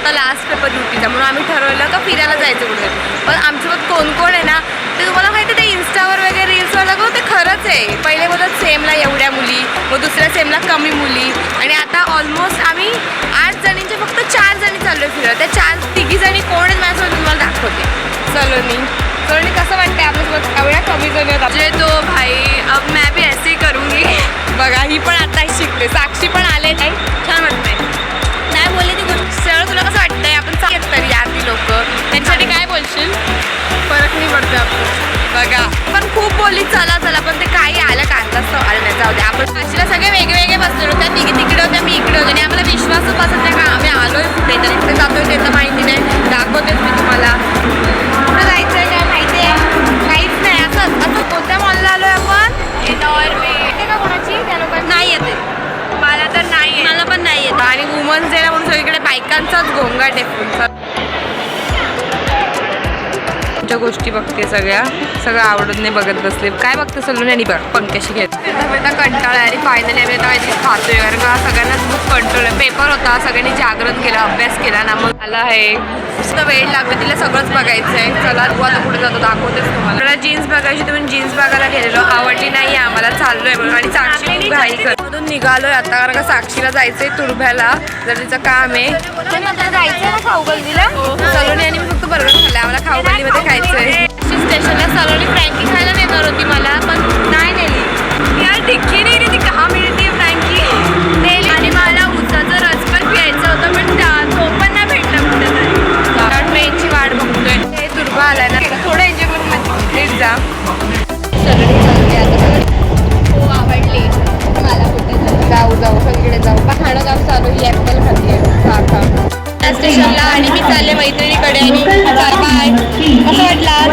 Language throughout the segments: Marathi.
होता लास्ट पेपर ड्युटीचा म्हणून आम्ही ठरवलं का फिरायला जायचं कुठे. पण आमच्यासोबत कोण कोण आहे ना ते तुम्हाला माहिती आहे ते इन्स्टावर वगैरे रील्सवर दाखवलं ते खरंच आहे. पहिले बोलत सेमला एवढ्या मुली मग दुसऱ्या सेमला कमी मुली. आणि आता ऑलमोस्ट आम्ही आठ जणींचे फक्त चार जणी चाललो आहे फिरायला. त्या चार तिघी जणी कोण आहेत माझ्यासोबत तुम्हाला दाखवते. सलोनी सलोनी कसं वाटतंय आपल्यासोबत? एवढ्या कमी जणी मुझे तो भाई अब मैं भी ऐसे ही करूँगी. बघा ही पण आता शिकते. साक्षी बोलली चला चला पण ते काही आलं कांदाच आलं नाही जाऊ दे आपण काशीला सगळे वेगवेगळे बसले होते तिघी तिकडे होत्या मी इकडे. होते आणि आम्हाला विश्वासच बसत नाही का आम्ही आलोय कुठे तर कुठे जातोय ते तर माहिती नाही. दाखवतेच मी तुम्हाला. कुठं जायचंय काय माहिती आहे? काहीच नाही. असं असं कोणत्या मॉलला आलोय आपण? में येते का कोणाची? त्या लोकांना नाही येते. मला तर नाही आहे मला पण नाही येत. आणि वुमन्स डेला म्हणून सगळीकडे बायकांचाच गोंगाट आहे. फुल च्या गोष्टी बघते सगळ्या? सगळं आवडून नाही बघत बसले. काय बघते सलून आणि बघ पंक्याशी घेत आता कंटाळा आहे. आणि फायनली आम्ही आता काहीतरी खातोय. कारण का सगळ्यांनाच खूप कंट्रोल आहे. पेपर होता सगळ्यांनी जागरण केलं अभ्यास केला ना मग. आला आहे. नुसतं वेळ लागतो तिला सगळंच बघायचं आहे चला तू आता पुढे जातो दाखवतेच तुम्हाला. आपल्याला जीन्स बघायची तुम्ही जीन्स बघायला गेलेलो. आवडली नाही आम्हाला चाललोय आणि साक्षी घाई मधून निघालोय आता कारण का साक्षीला जायचंय तुरभ्याला जर तिचं काम आहे. जायचंय ना खाऊगल्लीला सलोनी आणि मी फक्त बर्गर खाल्ला आम्हाला खाऊगल्लीमध्ये खायचंय स्टेशनला सलोनी फ्रँकी खायला स्टेशनला आणि मी चालले मैत्रिणीकडे आणि चाल बाय. असं वाटलं आज?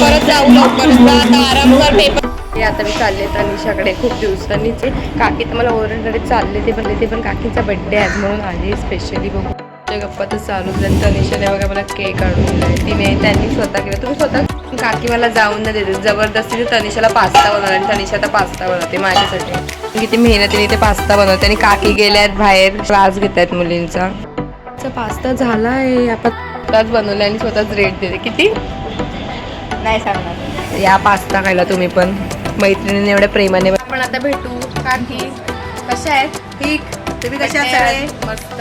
परत जाऊ लवकर आता आता आरामवर पेपर हे आता मी चालले तर तनिषाकडे खूप दिवसांनीच. काकी तर मला ओरडकडे चालले ते पण ते पण काकीचा बड्डे आहे म्हणून आले स्पेशली बघू त्या गप्पा तर चालूच तनिषाने बघा मला केक आणून दिलाय. तिने त्यांनी स्वतः केलं. तुम्ही स्वतः काकी मला जाऊन नाही देते. जबरदस्तीने तनिषाला पास्ता बनवला आणि तनिषा आता पास्ता बनवते माझ्यासाठी. किती मेहनतीने ते पास्ता बनवते आणि काकी गेल्यात बाहेर. क्लास घेत आहेत मुलींचा. पास्ता झाला आहे आपण स्वतःच बनवला आणि स्वतःच रेट देते. किती? नाही सांगणार. या पास्ता खायला तुम्ही पण. मैत्रिणीने एवढ्या प्रेमाने आपण आता भेटू. काकी कशा आहेत? ठीक. तुम्ही कशा आहात? आहे, मस्त.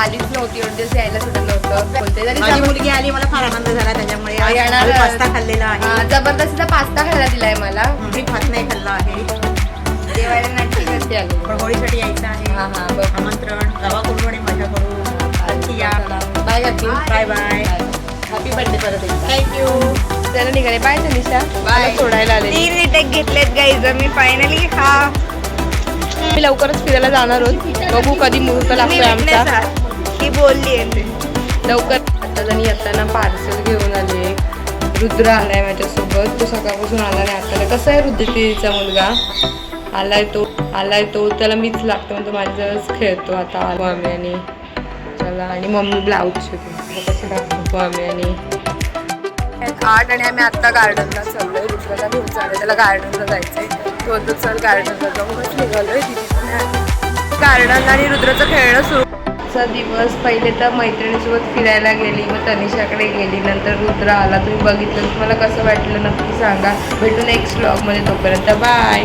आलीच नव्हती एवढे दिवस यायला सुद्धा नव्हतं. माझी मुलगी आली मला फार आनंद झाला त्याच्यामुळे. हा, पास्ता खाल्लेला हा, आहे जबरदस्तीचा पास्ता खायला दिलाय मला. मी भात नाही खाल्ला आहे. जेवायला नाटकी करते आली पण होळीसाठी यायचं आहे. हा हा आमंत्रण गावाकडून आणि माझ्याकडून आणखी या. बाय काकी बाय बाय हॅपी बर्थडे परत थँक्यू त्याला निघाले. बाय तनिषा मला सोडायला आले. तीन रिटेक घेतलेत गाईज मी फायनली मी लवकरच फिरायला जाणार आहोत. बघू कधी मुहूर्त लागतोय आमचा. ही बोलली आहे लवकर आता जणी येताना पार्सल घेऊन आले. रुद्र आलाय माझ्यासोबत. तो सकाळपासून आला नाही आता कसं आहे रुद्रतीचा मुलगा? आलाय तो आलाय तो. त्याला मीच लागतो म्हणजे तो माझ्याजवळच खेळतो आता. मम्मी आणि चला. आणि मम्मी ब्लाऊज शिकतो कशी दाखवतो आम्ही आणि आठ आणि आम्ही आत्ता गार्डनला चाललोय. रुद्रला घेऊन चाललोय त्याला गार्डनला जायचंय. तो चल गार्डनला जाऊनच निघालोय गार्डन आणि रुद्रचं खेळणं सुरूचा दिवस पहिले तर मैत्रिणीसोबत फिरायला गेली मग तनिषाकडे गेली नंतर रुद्र आला तुम्ही बघितलं तुम्हाला कसं वाटलं नक्की सांगा. भेटू नेक्स्ट ब्लॉगमध्ये तोपर्यंत बाय.